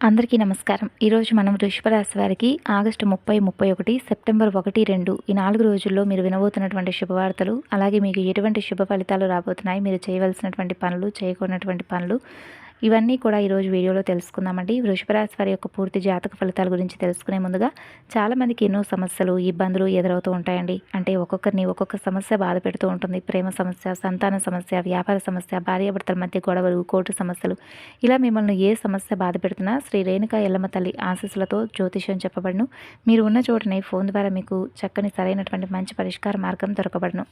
అందరికీ నమస్కారం. ఈరోజు మనం వృషభరాశి వారికి ఆగస్టు ముప్పై ముప్పై ఒకటి సెప్టెంబర్ ఒకటి రెండు ఈ నాలుగు రోజుల్లో మీరు వినబోతున్నటువంటి శుభవార్తలు అలాగే మీకు ఎటువంటి శుభ ఫలితాలు రాబోతున్నాయి మీరు చేయవలసినటువంటి పనులు చేయకూడనటువంటి పనులు ఇవన్నీ కూడా ఈరోజు వీడియోలో తెలుసుకుందామండి. వృషభరాశి వారి యొక్క పూర్తి జాతక ఫలితాల గురించి తెలుసుకునే ముందుగా చాలామందికి ఎన్నో సమస్యలు ఇబ్బందులు ఎదురవుతూ ఉంటాయండి. అంటే ఒక్కొక్కరిని ఒక్కొక్క సమస్య బాధ పెడుతూ ఉంటుంది. ప్రేమ సమస్య సంతాన సమస్య వ్యాపార సమస్య భార్యాభర్తల మధ్య గొడవలు కోర్టు సమస్యలు. ఇలా మిమ్మల్ని ఏ సమస్య బాధ పెడుతున్నా శ్రీ రేణుక ఎల్లమ్మ తల్లి ఆశీస్సులతో జ్యోతిష్యం చెప్పబడును. మీరు ఉన్న చోటనే ఫోన్ ద్వారా మీకు చక్కని సరైనటువంటి మంచి పరిష్కార మార్గం దొరకబడును.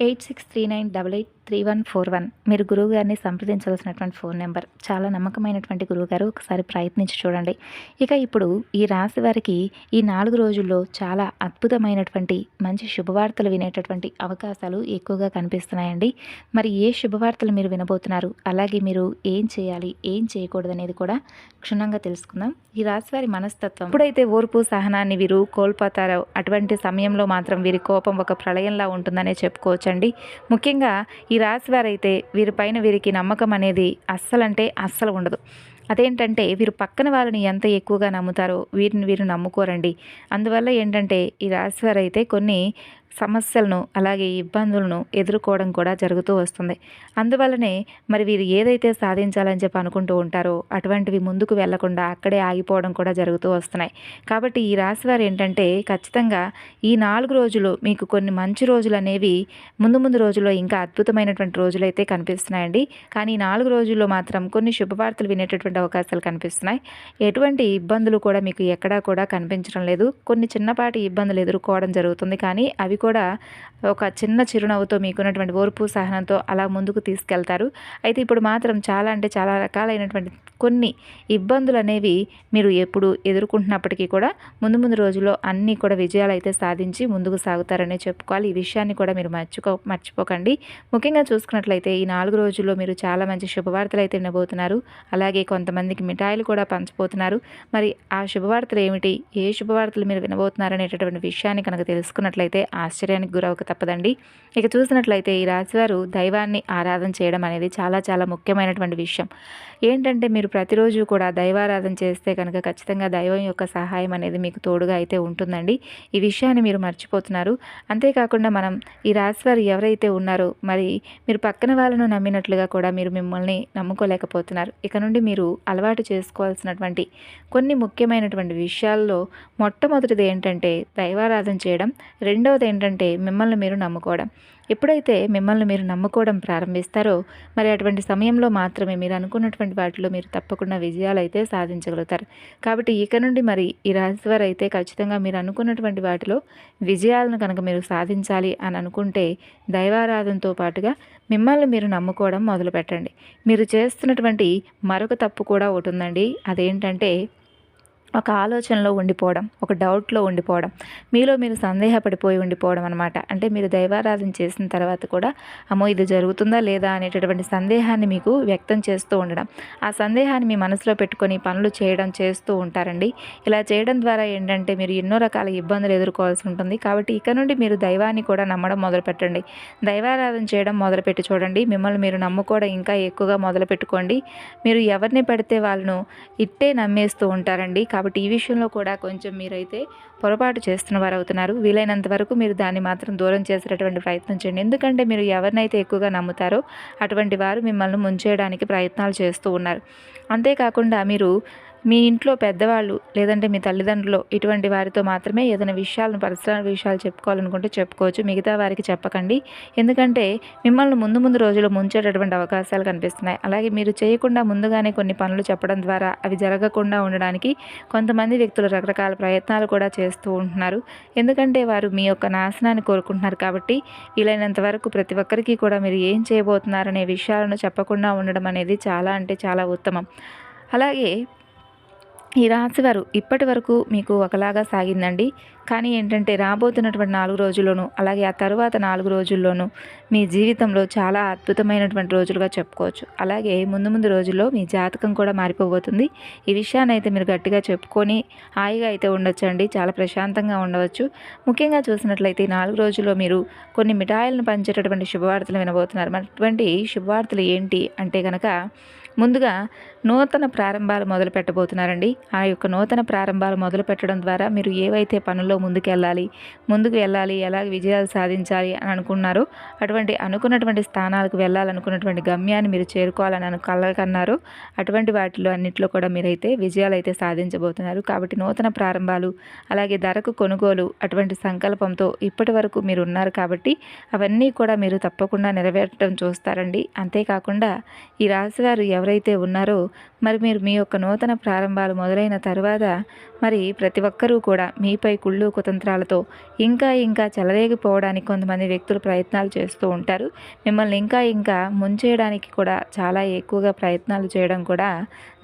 Eight six three nine double eight three one four one. మీరు గురువుగారిని సంప్రదించవలసినటువంటి ఫోన్ నెంబర్. చాలా నమ్మకమైనటువంటి గురువుగారు ఒకసారి ప్రయత్నించి చూడండి. ఇక ఇప్పుడు ఈ రాశి వారికి ఈ నాలుగు రోజుల్లో చాలా అద్భుతమైనటువంటి మంచి శుభవార్తలు వినేటటువంటి అవకాశాలు ఎక్కువగా కనిపిస్తున్నాయండి. మరి ఏ శుభవార్తలు మీరు వినబోతున్నారు? అలాగే మీరు ఏం చేయాలి? ఏం చేయకూడదు అనేది కూడా క్షుణ్ణంగా తెలుసుకుందాం. ఈ రాశి వారి మనస్తత్వం. ఎప్పుడైతే ఓర్పు సహనాన్ని వీరు కోల్పోతారో అటువంటి సమయంలో మాత్రం వీరి కోపం ఒక ప్రళయంలా ఉంటుందనే చెప్పుకోవచ్చండి. ముఖ్యంగా ఈ ఈ రాశి వారైతే వీరిపైన వీరికి నమ్మకం అనేది అస్సలంటే అస్సలు ఉండదు. అదేంటంటే వీరు పక్కన వాళ్ళని ఎంత ఎక్కువగా నమ్ముతారో వీరిని వీరు నమ్ముకోరండి. అందువల్ల ఏంటంటే ఈ రాశివారైతే కొన్ని సమస్యలను అలాగే ఇబ్బందులను ఎదుర్కోవడం కూడా జరుగుతూ వస్తుంది. అందువల్లనే మరి వీరు ఏదైతే సాధించాలని చెప్పి అనుకుంటూ ఉంటారో అటువంటివి ముందుకు వెళ్ళకుండా అక్కడే ఆగిపోవడం కూడా జరుగుతూ వస్తున్నాయి. కాబట్టి ఈ రాశివారు ఏంటంటే ఖచ్చితంగా ఈ నాలుగు రోజులు మీకు కొన్ని మంచి రోజులు అనేవి ముందు ముందు రోజుల్లో ఇంకా అద్భుతమైనటువంటి రోజులు అయితే కనిపిస్తున్నాయండి. కానీ ఈ నాలుగు రోజుల్లో మాత్రం కొన్ని శుభవార్తలు వినేటటువంటి అవకాశాలు కనిపిస్తున్నాయి. ఎటువంటి ఇబ్బందులు కూడా మీకు ఎక్కడా కూడా కనిపించడం లేదు. కొన్ని చిన్నపాటి ఇబ్బందులు ఎదుర్కోవడం జరుగుతుంది. కానీ అవి కూడా ఒక చిన్న చిరునవ్వుతో మీకున్నటువంటి ఓర్పు సహనంతో అలా ముందుకు తీసుకెళ్తారు. అయితే ఇప్పుడు మాత్రం చాలా అంటే చాలా రకాలైనటువంటి కొన్ని ఇబ్బందులు అనేవి మీరు ఎప్పుడు ఎదుర్కొంటున్నప్పటికీ కూడా ముందు ముందు రోజుల్లో అన్నీ కూడా విజయాలు అయితే సాధించి ముందుకు సాగుతారనే చెప్పుకోవాలి. ఈ విషయాన్ని కూడా మీరు మర్చిపో మర్చిపోకండి. ముఖ్యంగా చూసుకున్నట్లయితే ఈ నాలుగు రోజుల్లో మీరు చాలా మంచి శుభవార్తలు అయితే వినబోతున్నారు. అలాగే కొంతమందికి మిఠాయిలు కూడా పంచిపోతున్నారు మరి ఆ శుభవార్తలు ఏమిటి? ఏ శుభవార్తలు మీరు వినబోతున్నారు అనేటటువంటి విషయాన్ని కనుక తెలుసుకున్నట్లయితే ఆశ్చర్యానికి గురవక తప్పదండి. ఇక చూసినట్లయితే ఈ రాశివారు దైవాన్ని ఆరాధన చేయడం అనేది చాలా చాలా ముఖ్యమైనటువంటి విషయం. ఏంటంటే మీరు ప్రతిరోజు కూడా దైవారాధన చేస్తే కనుక ఖచ్చితంగా దైవం యొక్క సహాయం అనేది మీకు తోడుగా అయితే ఉంటుందండి. ఈ విషయాన్ని మీరు మర్చిపోతున్నారు. అంతేకాకుండా మనం ఈ రాశివారు ఎవరైతే ఉన్నారో మరి మీరు పక్కన వాళ్ళను నమ్మినట్లుగా కూడా మీరు మిమ్మల్ని నమ్ముకోలేకపోతున్నారు. ఇక నుండి మీరు అలవాటు చేసుకోవాల్సినటువంటి కొన్ని ముఖ్యమైనటువంటి విషయాల్లో మొట్టమొదటిది ఏంటంటే దైవారాధన చేయడం. రెండవది ఏంటంటే మిమ్మల్ని మీరు నమ్ముకోవడం. ఎప్పుడైతే మిమ్మల్ని మీరు నమ్ముకోవడం ప్రారంభిస్తారో మరి అటువంటి సమయంలో మాత్రమే మీరు అనుకున్నటువంటి వాటిలో మీరు తప్పకుండా విజయాలు అయితే సాధించగలుగుతారు. కాబట్టి ఇక నుండి మరి ఈ రాశివారు అయితే ఖచ్చితంగా మీరు అనుకున్నటువంటి వాటిలో విజయాలను కనుక మీరు సాధించాలి అని అనుకుంటే దైవారాధనతో పాటుగా మిమ్మల్ని మీరు నమ్ముకోవడం మొదలు పెట్టండి మీరు చేస్తున్నటువంటి మరొక తప్పు కూడా ఒకటి ఉందండి. అదేంటంటే ఒక ఆలోచనలో ఉండిపోవడం ఒక డౌట్లో ఉండిపోవడం మీలో మీరు సందేహపడిపోయి ఉండిపోవడం అనమాట అంటే మీరు దైవారాధన చేసిన తర్వాత కూడా అమ్మో ఇది జరుగుతుందా లేదా అనేటటువంటి సందేహాన్ని మీకు వ్యక్తం చేస్తూ ఉండడం. ఆ సందేహాన్ని మీ మనసులో పెట్టుకొని పనులు చేయడం చేస్తూ ఉంటారండి. ఇలా చేయడం ద్వారా ఏంటంటే మీరు ఎన్నో రకాల ఇబ్బందులు ఎదుర్కోవాల్సి ఉంటుంది. కాబట్టి ఇక నుండి మీరు దైవాన్ని కూడా నమ్మడం మొదలు పెట్టండి దైవారాధన చేయడం మొదలుపెట్టి చూడండి. మిమ్మల్ని మీరు నమ్ముకోవడం ఇంకా ఎక్కువగా మొదలు పెట్టుకోండి మీరు ఎవరిని పెడితే వాళ్ళను ఇట్టే నమ్మేస్తూ ఉంటారండి. కాబట్టి ఈ విషయంలో కూడా కొంచెం మీరైతే పొరపాటు చేస్తున్న వారు అవుతున్నారు వీలైనంత వరకు మీరు దాన్ని మాత్రం దూరం చేసేటటువంటి ప్రయత్నం చేయండి. ఎందుకంటే మీరు ఎవరినైతే ఎక్కువగా నమ్ముతారో అటువంటి వారు మిమ్మల్ని ముంచేయడానికి ప్రయత్నాలు చేస్తూ ఉన్నారు. అంతేకాకుండా మీరు మీ ఇంట్లో పెద్దవాళ్ళు లేదంటే మీ తల్లిదండ్రులు ఇటువంటి వారితో మాత్రమే ఏదైనా విషయాలను పర్సనల్ విషయాలు చెప్పుకోవాలనుకుంటే చెప్పుకోవచ్చు. మిగతా వారికి చెప్పకండి. ఎందుకంటే మిమ్మల్ని ముందు ముందు రోజులు ముంచేటటువంటి అవకాశాలు కనిపిస్తున్నాయి. అలాగే మీరు చేయకుండా ముందుగానే కొన్ని పనులు చెప్పడం ద్వారా అవి జరగకుండా ఉండడానికి కొంతమంది వ్యక్తులు రకరకాల ప్రయత్నాలు కూడా చేస్తూ ఉంటున్నారు. ఎందుకంటే వారు మీ యొక్క నాశనాన్ని కోరుకుంటున్నారు కాబట్టి వీలైనంత వరకు ప్రతి ఒక్కరికి కూడా మీరు ఏం చేయబోతున్నారనే విషయాలను చెప్పకుండా ఉండడం అనేది చాలా అంటే చాలా ఉత్తమం. అలాగే ఈ రాశివారు ఇప్పటి వరకు మీకు ఒకలాగా సాగిందండి. కానీ ఏంటంటే రాబోతున్నటువంటి నాలుగు రోజుల్లోనూ అలాగే ఆ తర్వాత నాలుగు రోజుల్లోనూ మీ జీవితంలో చాలా అద్భుతమైనటువంటి రోజులుగా చెప్పుకోవచ్చు. అలాగే ముందు ముందు రోజుల్లో మీ జాతకం కూడా మారిపోబోతుంది. ఈ విషయాన్ని అయితే మీరు గట్టిగా చెప్పుకొని హాయిగా అయితే ఉండొచ్చండి. చాలా ప్రశాంతంగా ఉండవచ్చు. ముఖ్యంగా చూసినట్లయితే నాలుగు రోజుల్లో మీరు కొన్ని మిఠాయిలను పంచేటటువంటి శుభవార్తలు వినబోతున్నారు. అటువంటి శుభవార్తలు ఏంటి అంటే కనుక ముందుగా నూతన ప్రారంభాలు మొదలు పెట్టబోతున్నారండి. ఆ యొక్క నూతన ప్రారంభాలు మొదలు పెట్టడం ద్వారా మీరు ఏవైతే పనుల్లో ముందుకు వెళ్ళాలి ముందుకు వెళ్ళాలి ఎలా విజయాలు సాధించాలి అని అనుకున్నారో అటువంటి అనుకున్నటువంటి స్థానాలకు వెళ్ళాలనుకున్నటువంటి గమ్యాన్ని మీరు చేరుకోవాలని అను కలగన్నారు అటువంటి వాటిలో అన్నింటిలో కూడా మీరైతే విజయాలు అయితే సాధించబోతున్నారు. కాబట్టి నూతన ప్రారంభాలు అలాగే ధరకు కొనుగోలు అటువంటి సంకల్పంతో ఇప్పటి వరకు మీరు ఉన్నారు కాబట్టి అవన్నీ కూడా మీరు తప్పకుండా నెరవేర్చడం చూస్తారండి. అంతేకాకుండా ఈ రాశివారు ఎవరైతే ఉన్నారో మరి మీరు మీ యొక్క నూతన ప్రారంభాలు మొదలైన తర్వాత మరి ప్రతి ఒక్కరూ కూడా మీపై కుళ్ళు కుతంత్రాలతో ఇంకా ఇంకా చెలరేగిపోవడానికి కొంతమంది వ్యక్తులు ప్రయత్నాలు చేస్తూ ఉంటారు. మిమ్మల్ని ఇంకా ఇంకా ముంచేయడానికి కూడా చాలా ఎక్కువగా ప్రయత్నాలు చేయడం కూడా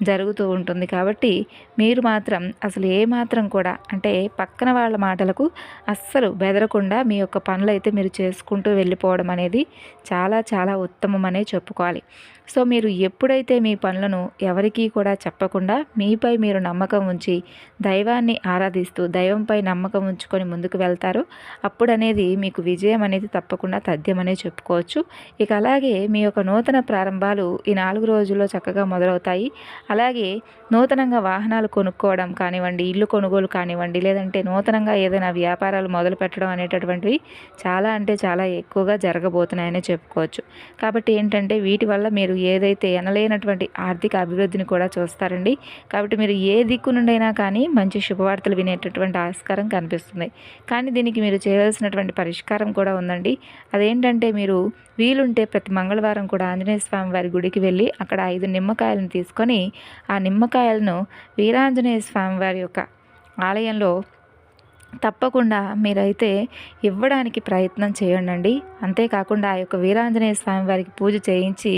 జరుగుతూ ఉంటుంది. కాబట్టి మీరు మాత్రం అసలు ఏ మాత్రం కూడా అంటే పక్కన వాళ్ళ మాటలకు అస్సలు బెదరకుండా మీ యొక్క పనులు అయితే మీరు చేసుకుంటూ వెళ్ళిపోవడం అనేది చాలా చాలా ఉత్తమం అనే చెప్పుకోవాలి. సో మీరు ఎప్పుడైతే మీ పనులను ఎవరికీ కూడా చెప్పకుండా మీపై మీరు నమ్మకం ఉంచి దైవాన్ని ఆరాధిస్తూ దైవంపై నమ్మకం ఉంచుకొని ముందుకు వెళ్తారు. అప్పుడు అనేది మీకు విజయం అనేది తప్పకుండా తథ్యమనే చెప్పుకోవచ్చు. ఇక అలాగే మీ యొక్క నూతన ప్రారంభాలు ఈ నాలుగు రోజుల్లో చక్కగా మొదలవుతాయి. అలాగే నూతనంగా వాహనాలు కొనుక్కోవడం కానివ్వండి ఇల్లు కొనుగోలు కానివ్వండి లేదంటే నూతనంగా ఏదైనా వ్యాపారాలు మొదలు పెట్టడం అనేటటువంటివి చాలా అంటే చాలా ఎక్కువగా జరగబోతున్నాయని చెప్పుకోవచ్చు. కాబట్టి ఏంటంటే వీటి వల్ల మీరు ఏదైతే ఉన్నటువంటి ఆర్థిక అభివృద్ధిని కూడా చూస్తారండి. కాబట్టి మీరు ఏ దిక్కు నుండైనా కానీ మంచి శుభవార్తలు వినేటటువంటి ఆస్కారం కనిపిస్తుంది. కానీ దీనికి మీరు చేయవలసినటువంటి పరిష్కారం కూడా ఉందండి. అదేంటంటే మీరు వీలుంటే ప్రతి మంగళవారం కూడా ఆంజనేయ స్వామి వారి గుడికి వెళ్ళి అక్కడ ఐదు నిమ్మకాయలను తీసుకొని ఆ నిమ్మకాయలను వీరాంజనేయ స్వామి వారి యొక్క ఆలయంలో తప్పకుండా మీరైతే ఇవ్వడానికి ప్రయత్నం చేయండి అంతేకాకుండా ఆ యొక్క వీరాంజనేయ స్వామి వారికి పూజ చేయించి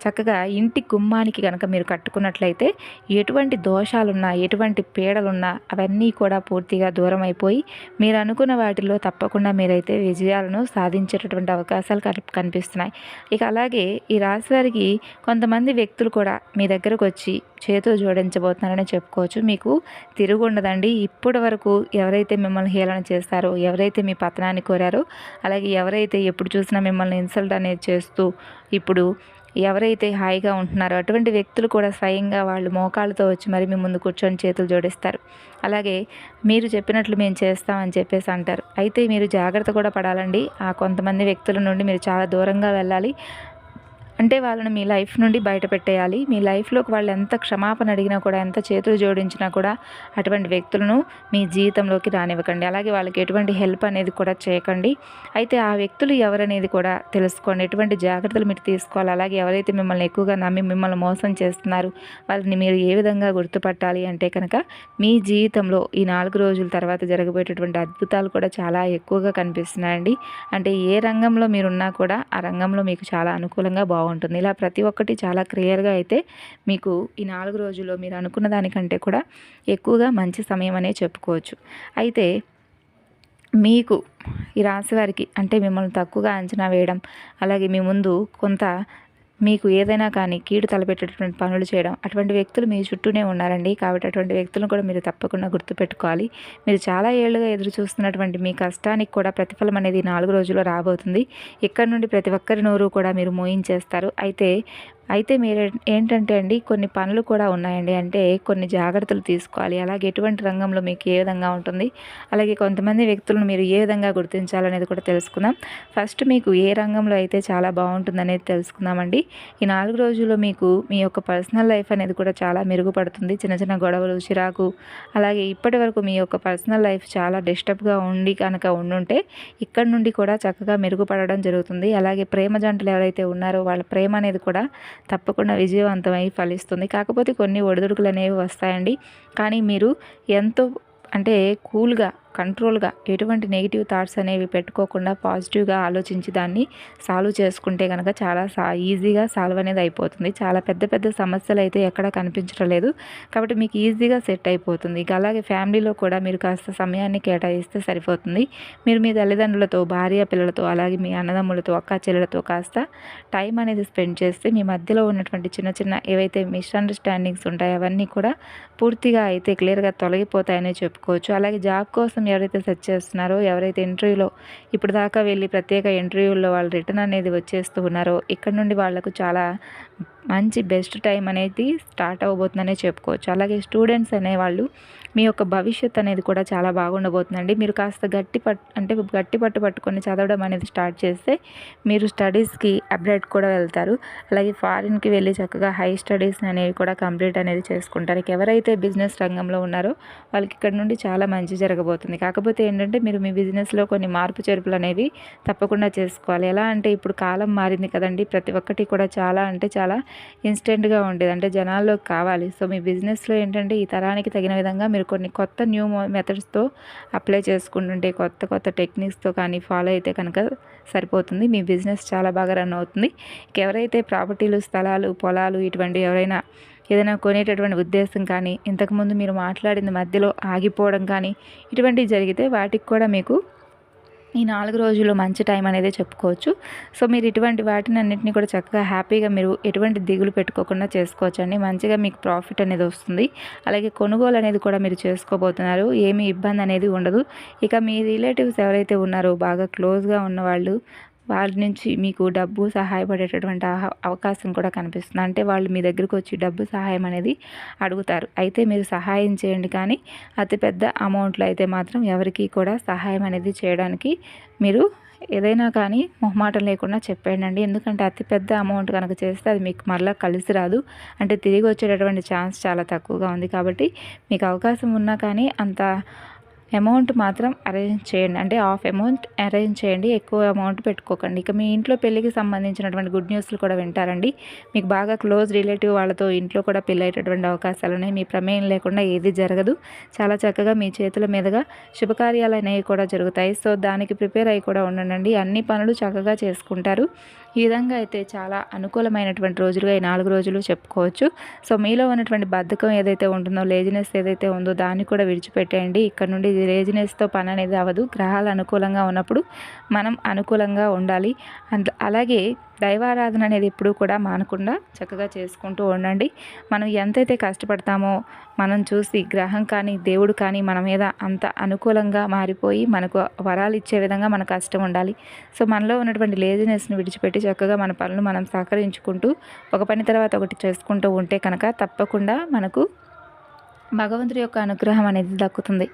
చక్కగా ఇంటి గుమ్మానికి కనుక మీరు కట్టుకున్నట్లయితే ఎటువంటి దోషాలున్నా ఎటువంటి పీడలున్నా అవన్నీ కూడా పూర్తిగా దూరం అయిపోయి మీరు అనుకున్న వాటిలో తప్పకుండా మీరైతే విజయాలను సాధించేటటువంటి అవకాశాలు కనిపిస్తున్నాయి. ఇక అలాగే ఈ రాశి వారికి కొంతమంది వ్యక్తులు కూడా మీ దగ్గరకు వచ్చి చేతులు జోడించబోతున్నారని చెప్పుకోవచ్చు. మీకు తిరుగు ఉండదండి ఇప్పటి వరకు ఎవరైతే మిమ్మల్ని హేళన చేస్తారో ఎవరైతే మీ పతనాన్ని కోరారో అలాగే ఎవరైతే ఎప్పుడు చూసినా మిమ్మల్ని ఇన్సల్ట్ అనేది చేస్తూ ఇప్పుడు ఎవరైతే హాయిగా ఉంటున్నారో అటువంటి వ్యక్తులు కూడా స్వయంగా వాళ్ళు మోకాళ్ళతో వచ్చి మరి మీ ముందు కూర్చొని చేతులు జోడిస్తారు. అలాగే మీరు చెప్పినట్లు మేము చేస్తామని చెప్పేసి అంటారు. అయితే మీరు జాగ్రత్త కూడా పడాలండి. ఆ కొంతమంది వ్యక్తుల నుండి మీరు చాలా దూరంగా వెళ్ళాలి. అంటే వాళ్ళని మీ లైఫ్ నుండి బయట పెట్టేయాలి. మీ లైఫ్లోకి వాళ్ళు ఎంత క్షమాపణ అడిగినా కూడా ఎంత చేతులు జోడించినా కూడా అటువంటి వ్యక్తులను మీ జీవితంలోకి రానివ్వకండి. అలాగే వాళ్ళకి ఎటువంటి హెల్ప్ అనేది కూడా చేయకండి. అయితే ఆ వ్యక్తులు ఎవరనేది కూడా తెలుసుకోండి. ఎటువంటి జాగ్రత్తలు మీరు తీసుకోవాలి. అలాగే ఎవరైతే మిమ్మల్ని ఎక్కువగా నమ్మి మిమ్మల్ని మోసం చేస్తున్నారు వాళ్ళని మీరు ఏ విధంగా గుర్తుపట్టాలి అంటే కనుక మీ జీవితంలో ఈ నాలుగు రోజుల తర్వాత జరగబోయేటటువంటి అద్భుతాలు కూడా చాలా ఎక్కువగా కనిపిస్తున్నాయండి. అంటే ఏ రంగంలో మీరున్నా కూడా ఆ రంగంలో మీకు చాలా అనుకూలంగా బాగుంటుంది. బాగుంటుంది. ఇలా ప్రతి ఒక్కటి చాలా క్లియర్గా అయితే మీకు ఈ నాలుగు రోజుల్లో మీరు అనుకున్న దానికంటే కూడా ఎక్కువగా మంచి సమయం అనే చెప్పుకోవచ్చు. అయితే మీకు ఈ రాశి వారికి అంటే మిమ్మల్ని తక్కువగా అంచనా వేయడం అలాగే మీ ముందు కొంత మీకు ఏదైనా కానీ కీడు తలపెట్టేటటువంటి పనులు చేయడం అటువంటి వ్యక్తులు మీ చుట్టూనే ఉన్నారండి. కాబట్టి అటువంటి వ్యక్తులను కూడా మీరు తప్పకుండా గుర్తుపెట్టుకోవాలి. మీరు చాలా ఏళ్ళుగా ఎదురు చూస్తున్నటువంటి మీ కష్టానికి కూడా ప్రతిఫలం అనేది నాలుగు రోజుల్లో రాబోతుంది. ఇక్కడ నుండి ప్రతి ఒక్కరి నోరు కూడా మీరు మోయించేస్తారు. అయితే అయితే మీరు ఏంటంటే అండి కొన్ని పనులు కూడా ఉన్నాయండి. అంటే కొన్ని జాగ్రత్తలు తీసుకోవాలి. అలాగే ఎటువంటి రంగంలో మీకు ఏ విధంగా ఉంటుంది అలాగే కొంతమంది వ్యక్తులను మీరు ఏ విధంగా గుర్తించాలనేది కూడా తెలుసుకుందాం. ఫస్ట్ మీకు ఏ రంగంలో అయితే చాలా బాగుంటుందనేది తెలుసుకుందామండి. ఈ నాలుగు రోజుల్లో మీకు మీ యొక్క పర్సనల్ లైఫ్ అనేది కూడా చాలా మెరుగుపడుతుంది. చిన్న చిన్న గొడవలు చిరాకు అలాగే ఇప్పటి వరకు మీ యొక్క పర్సనల్ లైఫ్ చాలా డిస్టర్బ్గా ఉండి కనుక ఉండుంటే ఇక్కడ నుండి కూడా చక్కగా మెరుగుపడడం జరుగుతుంది. అలాగే ప్రేమ జంటలు ఎవరైతే ఉన్నారో వాళ్ళ ప్రేమ అనేది కూడా తప్పకుండా విజయవంతమై ఫలిస్తుంది. కాకపోతే కొన్ని ఒడిదుడుకులు అనేవి వస్తాయండి. కానీ మీరు ఎంతో అంటే కూల్గా కంట్రోల్గా ఎటువంటి నెగిటివ్ థాట్స్ అనేవి పెట్టుకోకుండా పాజిటివ్గా ఆలోచించి దాన్ని సాల్వ్ చేసుకుంటే కనుక చాలా సా ఈజీగా సాల్వ్ అనేది అయిపోతుంది. చాలా పెద్ద పెద్ద సమస్యలు అయితే ఎక్కడ కనిపించడం లేదు. కాబట్టి మీకు ఈజీగా సెట్ అయిపోతుంది. ఇక అలాగే ఫ్యామిలీలో కూడా మీరు కాస్త సమయాన్ని కేటాయిస్తే సరిపోతుంది. మీరు మీ తల్లిదండ్రులతో భార్య పిల్లలతో అలాగే మీ అన్నదమ్ములతో అక్క చెల్లెలతో కాస్త టైం అనేది స్పెండ్ చేస్తే మీ మధ్యలో ఉన్నటువంటి చిన్న చిన్న ఏవైతే మిస్అండర్స్టాండింగ్స్ ఉంటాయో అవన్నీ కూడా పూర్తిగా అయితే క్లియర్గా తొలగిపోతాయని చెప్పుకోవచ్చు. అలాగే జాబ్ కోసం ఎవరైతే సెర్చ్ చేస్తున్నారో ఎవరైతే ఇంటర్వ్యూలో ఇప్పుడు దాకా వెళ్ళి ప్రత్యేక ఇంటర్వ్యూల్లో వాళ్ళు రిటర్న్ అనేది వచ్చేస్తూ ఉన్నారో ఇక్కడ నుండి వాళ్ళకు చాలా మంచి బెస్ట్ టైం అనేది స్టార్ట్ అవ్వబోతుందనే చెప్పుకోవచ్చు. అలాగే స్టూడెంట్స్ అనేవాళ్ళు మీ యొక్క భవిష్యత్ అనేది కూడా చాలా బాగుండబోతుందండి. మీరు కాస్త గట్టి పట్ అంటే గట్టి పట్టు పట్టుకొని చదవడం అనేది స్టార్ట్ చేస్తే మీరు స్టడీస్కి అప్డేట్ కూడా వెళ్తారు. అలాగే ఫారిన్కి వెళ్ళి చక్కగా హై స్టడీస్ అనేవి కూడా కంప్లీట్ అనేది చేసుకుంటారు. ఎవరైతే బిజినెస్ రంగంలో ఉన్నారో వాళ్ళకి ఇక్కడ నుండి చాలా మంచి జరగబోతుంది. కాకపోతే ఏంటంటే మీరు మీ బిజినెస్లో కొన్ని మార్పు చేర్పులు అనేవి తప్పకుండా చేసుకోవాలి. ఎలా అంటే ఇప్పుడు కాలం మారింది కదండి. ప్రతి ఒక్కటి కూడా చాలా అంటే చాలా ఇన్స్టెంట్గా ఉండేది. అంటే జనాల్లోకి కావాలి. సో మీ బిజినెస్లో ఏంటంటే ఈ తరానికి తగిన విధంగా మీరు కొన్ని కొత్త న్యూ మెథడ్స్తో అప్లై చేసుకుంటుంటే కొత్త కొత్త టెక్నిక్స్తో కానీ ఫాలో అయితే కనుక సరిపోతుంది. మీ బిజినెస్ చాలా బాగా రన్ అవుతుంది. ఎవరైతే ప్రాపర్టీలు స్థలాలు పొలాలు ఇటువంటి ఎవరైనా ఏదైనా కొనేటటువంటి ఉద్దేశం కానీ ఇంతకుముందు మీరు మాట్లాడిన మధ్యలో ఆగిపోవడం కానీ ఇటువంటివి జరిగితే వాటికి కూడా మీకు ఈ నాలుగు రోజులు మంచి టైం అనేది చెప్పుకోవచ్చు. సో మీరు ఇటువంటి వాటిని అన్నింటినీ కూడా చక్కగా హ్యాపీగా మీరు ఎటువంటి దిగులు పెట్టుకోకుండా చేసుకోవచ్చు అండి మంచిగా మీకు ప్రాఫిట్ అనేది వస్తుంది. అలాగే కొనుగోలు అనేది కూడా మీరు చేసుకోబోతున్నారు. ఏమీ ఇబ్బంది అనేది ఉండదు. ఇక మీ రిలేటివ్స్ ఎవరైతే ఉన్నారో బాగా క్లోజ్గా ఉన్నవాళ్ళు వాళ్ళ నుంచి మీకు డబ్బు సహాయపడేటటువంటి అవకాశం కూడా కనిపిస్తుంది. అంటే వాళ్ళు మీ దగ్గరకు వచ్చి డబ్బు సహాయం అనేది అడుగుతారు. అయితే మీరు సహాయం చేయండి కానీ అతిపెద్ద అమౌంట్లో అయితే మాత్రం ఎవరికి కూడా సహాయం అనేది చేయడానికి మీరు ఏదైనా కానీ మొహమాటం లేకుండా చెప్పేయండి ఎందుకంటే అతిపెద్ద అమౌంట్ కనుక చేస్తే అది మీకు మరలా కలిసి రాదు. అంటే తిరిగి వచ్చేటటువంటి ఛాన్స్ చాలా తక్కువగా ఉంది కాబట్టి మీకు అవకాశం ఉన్నా కానీ అంత అమౌంట్ మాత్రం అరేంజ్ చేయండి. అంటే హాఫ్ అమౌంట్ అరేంజ్ చేయండి. ఎక్కువ అమౌంట్ పెట్టుకోకండి. ఇక మీ ఇంట్లో పెళ్ళికి సంబంధించినటువంటి గుడ్ న్యూస్లు కూడా వింటారండి. మీకు బాగా క్లోజ్ రిలేటివ్ వాళ్ళతో ఇంట్లో కూడా పెళ్ళి అయ్యేటటువంటి అవకాశాలు ఉన్నాయి. మీ ప్రమేయం లేకుండా ఏది జరగదు. చాలా చక్కగా మీ చేతుల మీదుగా శుభకార్యాలు అనేవి కూడా జరుగుతాయి. సో దానికి ప్రిపేర్ అయ్యి కూడా ఉండండి. అన్ని పనులు చక్కగా చేసుకుంటారు. ఈ విధంగా అయితే చాలా అనుకూలమైనటువంటి రోజులుగా ఈ నాలుగు రోజులు చెప్పుకోవచ్చు. సో మీలో ఉన్నటువంటి బద్ధకం ఏదైతే ఉంటుందో లేజినెస్ ఏదైతే ఉందో దాన్ని కూడా విడిచిపెట్టేయండి. ఇక్కడ నుండి లేజినెస్తో పని అనేది అవ్వదు. గ్రహాలు అనుకూలంగా ఉన్నప్పుడు మనం అనుకూలంగా ఉండాలి. అలాగే దైవారాధన అనేది ఎప్పుడూ కూడా మానకుండా చక్కగా చేసుకుంటూ ఉండండి. మనం ఎంతైతే కష్టపడతామో మనం చూసి గ్రహం కానీ దేవుడు కానీ మన మీద అంత అనుకూలంగా మారిపోయి మనకు వరాలు ఇచ్చే విధంగా మన కష్టం ఉండాలి. సో మనలో ఉన్నటువంటి లేజినెస్ని విడిచిపెట్టి చక్కగా మన పనులు మనం సహకరించుకుంటూ ఒక పని తర్వాత ఒకటి చేసుకుంటూ ఉంటే కనుక తప్పకుండా మనకు భగవంతుడి యొక్క అనుగ్రహం అనేది దక్కుతుంది.